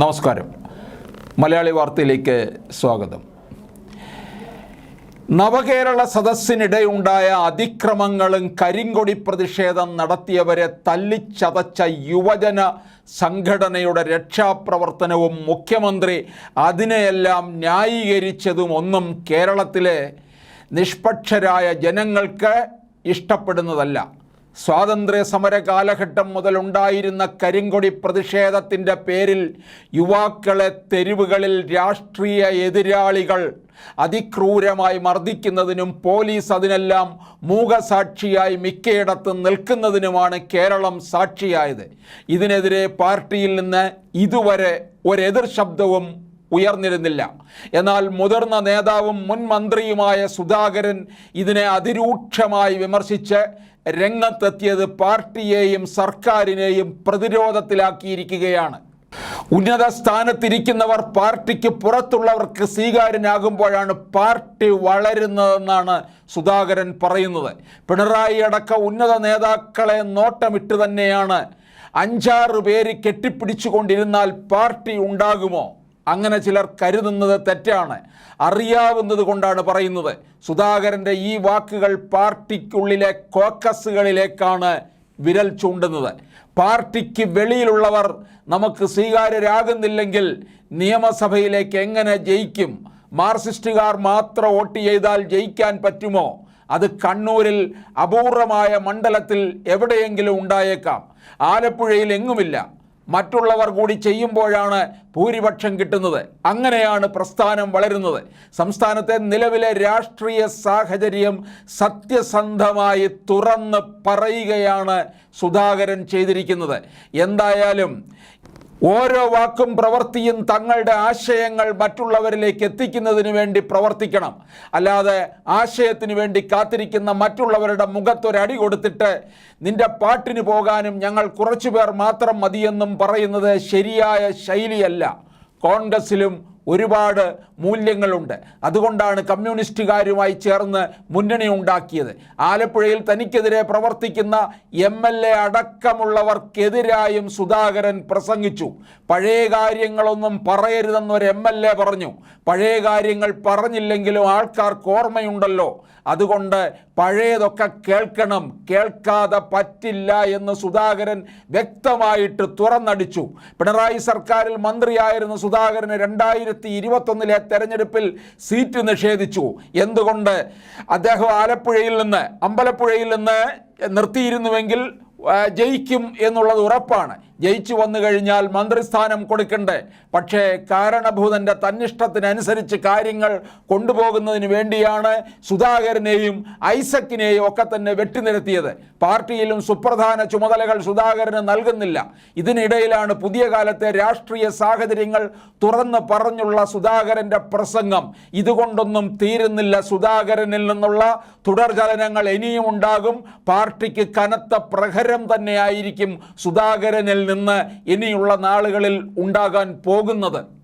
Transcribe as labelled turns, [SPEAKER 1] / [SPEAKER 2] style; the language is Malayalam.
[SPEAKER 1] നമസ്കാരം. മലയാളി വാർത്തയിലേക്ക് സ്വാഗതം. നവകേരള സദസ്സിനിടെയുണ്ടായ അതിക്രമങ്ങളും കരിങ്കൊടി പ്രതിഷേധം നടത്തിയവരെ തല്ലിച്ചതച്ച യുവജന സംഘടനയുടെ രക്ഷാപ്രവർത്തനവും മുഖ്യമന്ത്രി അതിനെയെല്ലാം ന്യായീകരിച്ചതും ഒന്നും കേരളത്തിലെ നിഷ്പക്ഷരായ ജനങ്ങൾക്ക് ഇഷ്ടപ്പെടുന്നതല്ല. സ്വാതന്ത്ര്യ സമര കാലഘട്ടം മുതലുണ്ടായിരുന്ന കരിങ്കൊടി പ്രതിഷേധത്തിന്റെ പേരിൽ യുവാക്കളെ തെരുവുകളിൽ രാഷ്ട്രീയ എതിരാളികൾ അതിക്രൂരമായി മർദ്ദിക്കുന്നതിനും പോലീസ് അതിനെല്ലാം മൂകസാക്ഷിയായി മിക്കയിടത്തും നിൽക്കുന്നതിനുമാണ് കേരളം സാക്ഷിയായത്. ഇതിനെതിരെ പാർട്ടിയിൽ നിന്ന് ഇതുവരെ ഒരെതിർ ശബ്ദവും ഉയർന്നിരുന്നില്ല. എന്നാൽ മുതിർന്ന നേതാവും മുൻ മന്ത്രിയുമായ സുധാകരൻ ഇതിനെ അതിരൂക്ഷമായി വിമർശിച്ച് രംഗത്തെത്തിയത് പാർട്ടിയെയും സർക്കാരിനെയും പ്രതിരോധത്തിലാക്കിയിരിക്കുകയാണ്. ഉന്നത സ്ഥാനത്തിരിക്കുന്നവർ പാർട്ടിക്ക് പുറത്തുള്ളവർക്ക് സ്വീകാര്യനാകുമ്പോഴാണ് പാർട്ടി വളരുന്നതെന്നാണ് സുധാകരൻ പറയുന്നത്. പിണറായി അടക്ക ഉന്നത നേതാക്കളെ നോട്ടമിട്ട് തന്നെയാണ് അഞ്ചാറ് പേര് കെട്ടിപ്പിടിച്ചുകൊണ്ടിരുന്നാൽ പാർട്ടി ഉണ്ടാകുമോ? അങ്ങനെ ചിലർ കരുതുന്നത് തെറ്റാണ്. അറിയാവുന്നത് കൊണ്ടാണ് പറയുന്നത്. സുധാകരന്റെ ഈ വാക്കുകൾ പാർട്ടിക്കുള്ളിലെ കോക്കസുകളിലേക്കാണ് വിരൽ ചൂണ്ടുന്നത്. പാർട്ടിക്ക് വെളിയിലുള്ളവർ നമുക്ക് സ്വീകാര്യരാകുന്നില്ലെങ്കിൽ നിയമസഭയിലേക്ക് എങ്ങനെ ജയിക്കും? മാർക്സിസ്റ്റുകാർ മാത്രം വോട്ട് ചെയ്താൽ ജയിക്കാൻ പറ്റുമോ? അത് കണ്ണൂരിൽ അപൂർവമായ മണ്ഡലത്തിൽ എവിടെയെങ്കിലും ഉണ്ടായേക്കാം. ആലപ്പുഴയിൽ എങ്ങുമില്ല. മറ്റുള്ളവർ കൂടി ചെയ്യുമ്പോഴാണ് ഭൂരിപക്ഷം കിട്ടുന്നത്. അങ്ങനെയാണ് പ്രസ്ഥാനം വളരുന്നത്. സംസ്ഥാനത്തെ നിലവിലെ രാഷ്ട്രീയ സാഹചര്യം സത്യസന്ധമായി തുറന്ന് പറയുകയാണ് സുധാകരൻ ചെയ്തിരിക്കുന്നത്. എന്തായാലും ഓരോ വാക്കും പ്രവൃത്തിയും തങ്ങളുടെ ആശയങ്ങൾ മറ്റുള്ളവരിലേക്ക് എത്തിക്കുന്നതിന് വേണ്ടി പ്രവർത്തിക്കണം. അല്ലാതെ ആശയത്തിന് വേണ്ടി കാത്തിരിക്കുന്ന മറ്റുള്ളവരുടെ മുഖത്തൊരടി കൊടുത്തിട്ട് നിന്റെ പാട്ടിന് പോകാനും ഞങ്ങൾ കുറച്ചുപേർ മാത്രം മതിയെന്നും പറയുന്നത് ശരിയായ ശൈലിയല്ല. കോൺഗ്രസിലും ഒരുപാട് മൂല്യങ്ങളുണ്ട്. അതുകൊണ്ടാണ് കമ്മ്യൂണിസ്റ്റുകാരുമായി ചേർന്ന് മുന്നണി ഉണ്ടാക്കിയത്. ആലപ്പുഴയിൽ തനിക്കെതിരെ പ്രവർത്തിക്കുന്ന എം എൽ എ അടക്കമുള്ളവർക്കെതിരായും സുധാകരൻ പ്രസംഗിച്ചു. പഴയ കാര്യങ്ങളൊന്നും പറയരുതെന്നൊരു എം എൽ എ പറഞ്ഞു. പഴയ കാര്യങ്ങൾ പറഞ്ഞില്ലെങ്കിലും ആൾക്കാർക്ക് ഓർമ്മയുണ്ടല്ലോ. അതുകൊണ്ട് പഴയതൊക്കെ കേൾക്കണം. കേൾക്കാതെ പറ്റില്ല എന്ന് സുധാകരൻ വ്യക്തമായിട്ട് തുറന്നടിച്ചു. പിണറായി സർക്കാരിൽ മന്ത്രിയായിരുന്ന സുധാകരന് രണ്ടായിരത്തി ഇരുപത്തൊന്നിലെ തെരഞ്ഞെടുപ്പിൽ സീറ്റ് നിഷേധിച്ചു. എന്തുകൊണ്ട്? അദ്ദേഹം ആലപ്പുഴയിൽ നിന്ന് അമ്പലപ്പുഴയിൽ നിന്ന് നിർത്തിയിരുന്നുവെങ്കിൽ ജയിക്കും എന്നുള്ളത് ഉറപ്പാണ്. ജയിച്ചു വന്നു കഴിഞ്ഞാൽ മന്ത്രിസ്ഥാനം കൊടുക്കണ്ടേ? പക്ഷേ കാരണഭൂതന്റെ തന്നിഷ്ടത്തിനനുസരിച്ച് കാര്യങ്ങൾ കൊണ്ടുപോകുന്നതിന് വേണ്ടിയാണ് സുധാകരനെയും ഐസക്കിനെയും ഒക്കെ തന്നെ വെട്ടിനിരത്തിയത്. പാർട്ടിയിലും സുപ്രധാന ചുമതലകൾ സുധാകരന് നൽകുന്നില്ല. ഇതിനിടയിലാണ് പുതിയ കാലത്തെ രാഷ്ട്രീയ സാഹചര്യങ്ങൾ തുറന്ന് പറഞ്ഞുള്ള സുധാകരന്റെ പ്രസംഗം. ഇതുകൊണ്ടൊന്നും തീരുന്നില്ല സുധാകരനിൽ നിന്നുള്ള തുടർചലനങ്ങൾ ഇനിയും ഉണ്ടാകും. പാർട്ടിക്ക് കനത്ത പ്രഹരം തന്നെയായിരിക്കും സുധാകരനിൽ നിന്ന് ഇനിയുള്ള നാളുകളിൽ ഉണ്ടാകാൻ പോകുന്നത്.